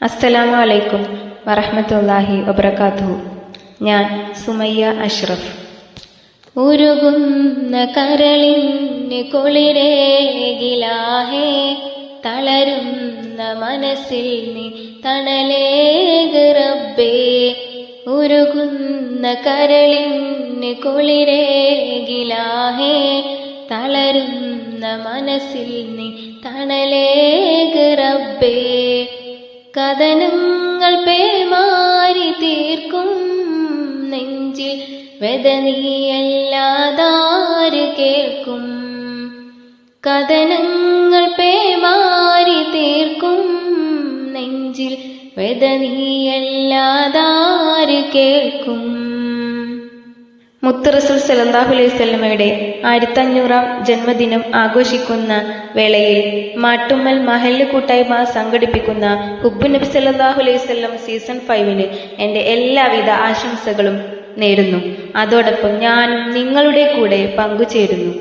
അസ്സലാമു അലൈക്കും വറഹമത്തല്ലാഹി വബർക്കാത്തു ഞാൻ സുമയ്യ അഷ്റഫ്. ഉരുകുന്ന കരളിന് കുളിരേകിലാഹേ തളരുന്ന മനസ്സിൽ നീ തണലേക് റബ്ബേ. ഉരുകുന്ന കരളിന് കുളിരേകിലാഹേ തളരുന്ന മനസ്സിൽ നീ തണലേക് റബ്ബേ. കഥനങ്ങൾ പേമാരി തീർക്കും നെഞ്ചിൽ. വെതനീയല്ലാതാര് കേൾക്കും? കഥനങ്ങൾ പേമാരി തീർക്കും നെഞ്ചിൽ. വെതനീയല്ലാതാര് കേൾക്കും? മുത്തുറസുൽ സലന്താഹു അലൈഹി സ്വലമയുടെ ആയിരത്തഞ്ഞൂറാം ജന്മദിനം ആഘോഷിക്കുന്ന വേളയിൽ മാട്ടുമ്മൽ മഹല്ല് കൂട്ടായ്മ സംഘടിപ്പിക്കുന്ന ഹുബ്ബു നബി സല്ലല്ലാഹു അലൈഹി വസല്ലം സീസൺ ഫൈവിന് എന്റെ എല്ലാവിധ ആശംസകളും നേരുന്നു. അതോടൊപ്പം ഞാനും നിങ്ങളുടെ കൂടെ പങ്കുചേരുന്നു.